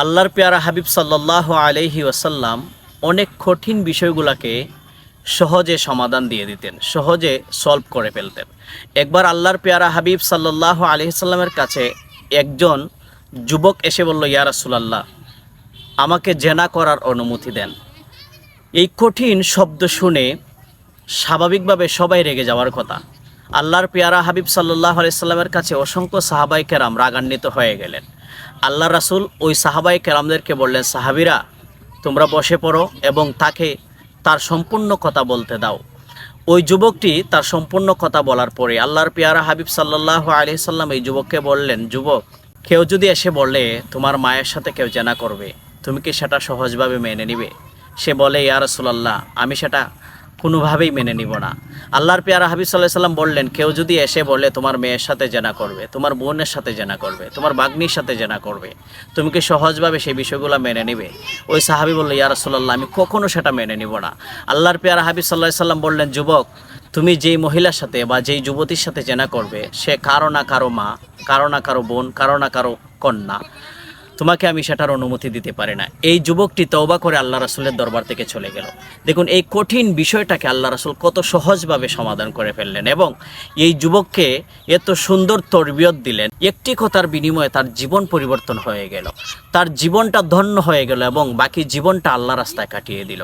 আল্লাহর পেয়ারা হাবিব সাল্লাহ আলহি ওয়াসাল্লাম অনেক কঠিন বিষয়গুলোকে সহজে সমাধান দিয়ে দিতেন, সহজে সলভ করে ফেলতেন। একবার আল্লাহর পেয়ারা হাবিব সাল্লাহ আলহিসাল্লামের কাছে একজন যুবক এসে বলল, ইয়া রাসূলাল্লাহ, আমাকে জেনা করার অনুমতি দেন। এই কঠিন শব্দ শুনে স্বাভাবিকভাবে সবাই রেগে যাওয়ার কথা। আল্লাহর পেয়ারা হাবিব সাল্লাহ আলাইসাল্লামের কাছে অসংখ্য সাহাবাই কেরাম রাগান্বিত হয়ে গেলেন। আল্লাহ রাসুল ওই সাহাবাই কেরামদেরকে বললেন, সাহাবিরা, তোমরা বসে পড়ো এবং তাকে তার সম্পূর্ণ কথা বলতে দাও। ওই যুবকটি তার সম্পূর্ণ কথা বলার পরে আল্লাহর পেয়ারা হাবিব সাল্লাহ আলি সাল্লাম এই যুবককে বললেন, যুবক, কেউ যদি এসে বলে, তোমার মায়ের সাথে কেউ জেনা করবে, তুমি কি সেটা সহজভাবে মেনে নিবে? সে বলে, ইয়া রাসূলুল্লাহ, আমি সেটা কোনোভাবেই মেনে নিব না। আল্লাহর পেয়ারা হাবিব সাল্লাহ সাল্লাম বললেন, কেউ যদি এসে বলে, তোমার মেয়ের সাথে জেনা করবে, তোমার বোনের সাথে জেনা করবে, তোমার বাগ্নির সাথে জেনা করবে, তুমি কি সহজভাবে সেই বিষয়গুলো মেনে নিবে? ওই সাহাবি বলল, ইয়া রাসূলুল্লাহ, আমি কখনো সেটা মেনে নিব না। আল্লাহর পেয়ারা হাবিব সাল্লাহ সাল্লাম বললেন, যুবক, তুমি যেই মহিলার সাথে বা যেই যুবতীর সাথে জেনা করবে, সে কারও না কারও মা, কারও না কারও বোন, কারও না কারও কন্যা। তোমাকে আমি সেটার অনুমতি দিতে পারি না। এই যুবকটি তওবা করে আল্লাহ রাসুলের দরবার থেকে চলে গেল। দেখুন, এই কঠিন বিষয়টাকে আল্লাহ রাসুল কত সহজভাবে সমাধান করে ফেললেন এবং এই যুবককে এত সুন্দর তরবিয়ত দিলেন। একটি কথার বিনিময়ে তার জীবন পরিবর্তন হয়ে গেল। তার জীবনটা ধন্য হয়ে গেল এবং বাকি জীবনটা আল্লাহ রাস্তায় কাটিয়ে দিল।